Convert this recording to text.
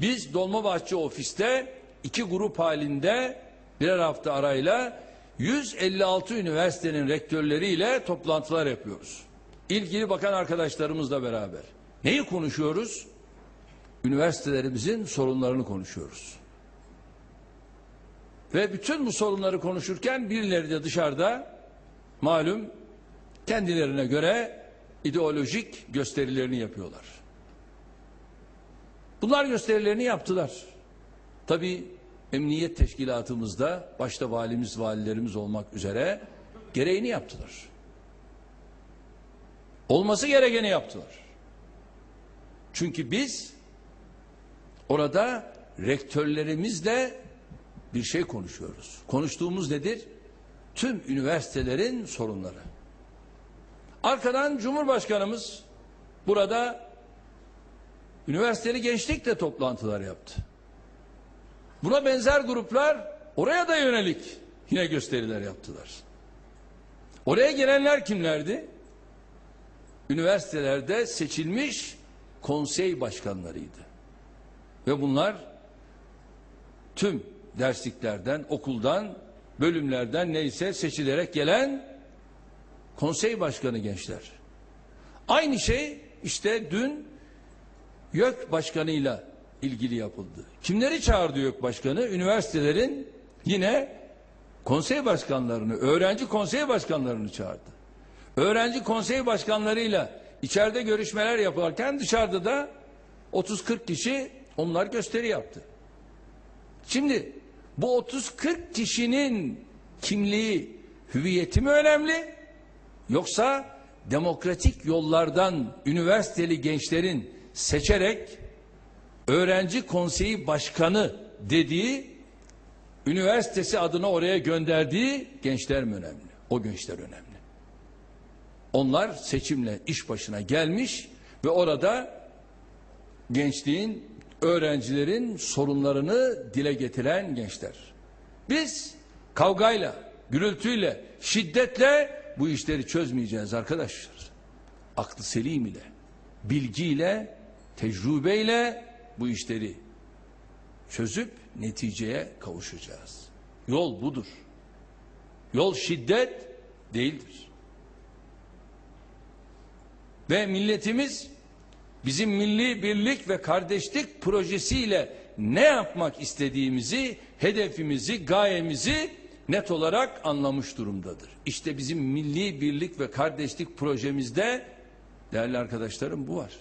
Biz Dolmabahçe ofiste iki grup halinde birer hafta arayla 156 üniversitenin rektörleriyle toplantılar yapıyoruz. İlgili bakan arkadaşlarımızla beraber. Neyi konuşuyoruz? Üniversitelerimizin sorunlarını konuşuyoruz. Ve bütün bu sorunları konuşurken birileri de dışarıda malum kendilerine göre ideolojik gösterilerini yapıyorlar. Bunlar gösterilerini yaptılar. Tabi emniyet teşkilatımızda başta valimiz valilerimiz olmak üzere gereğini yaptılar. Olması gerekeni yaptılar. Çünkü biz orada rektörlerimizle bir şey konuşuyoruz. Konuştuğumuz nedir? Tüm üniversitelerin sorunları. Arkadan Cumhurbaşkanımız burada üniversiteli gençlikle toplantılar yaptı. Buna benzer gruplar oraya da yönelik yine gösteriler yaptılar. Oraya gelenler kimlerdi? Üniversitelerde seçilmiş konsey başkanlarıydı. Ve bunlar tüm dersliklerden, okuldan, bölümlerden neyse seçilerek gelen konsey başkanı gençler. Aynı şey işte dün YÖK başkanıyla ilgili yapıldı. Kimleri çağırdı YÖK başkanı? Üniversitelerin yine konsey başkanlarını, öğrenci konsey başkanlarını çağırdı. Öğrenci konsey başkanlarıyla içeride görüşmeler yaparken dışarıda da 30-40 kişi onlar gösteri yaptı. Şimdi bu 30-40 kişinin kimliği, hüviyeti mi önemli? Yoksa demokratik yollardan üniversiteli gençlerin seçerek öğrenci konseyi başkanı dediği üniversitesi adına oraya gönderdiği gençler mi önemli? O gençler önemli. Onlar seçimle iş başına gelmiş ve orada gençliğin, öğrencilerin sorunlarını dile getiren gençler. Biz kavgayla, gürültüyle, şiddetle bu işleri çözmeyeceğiz arkadaşlar. Aklı selim ile, bilgiyle, tecrübeyle bu işleri çözüp neticeye kavuşacağız. Yol budur. Yol şiddet değildir. Ve milletimiz bizim milli birlik ve kardeşlik projesiyle ne yapmak istediğimizi, hedefimizi, gayemizi net olarak anlamış durumdadır. İşte bizim milli birlik ve kardeşlik projemizde değerli arkadaşlarım bu var.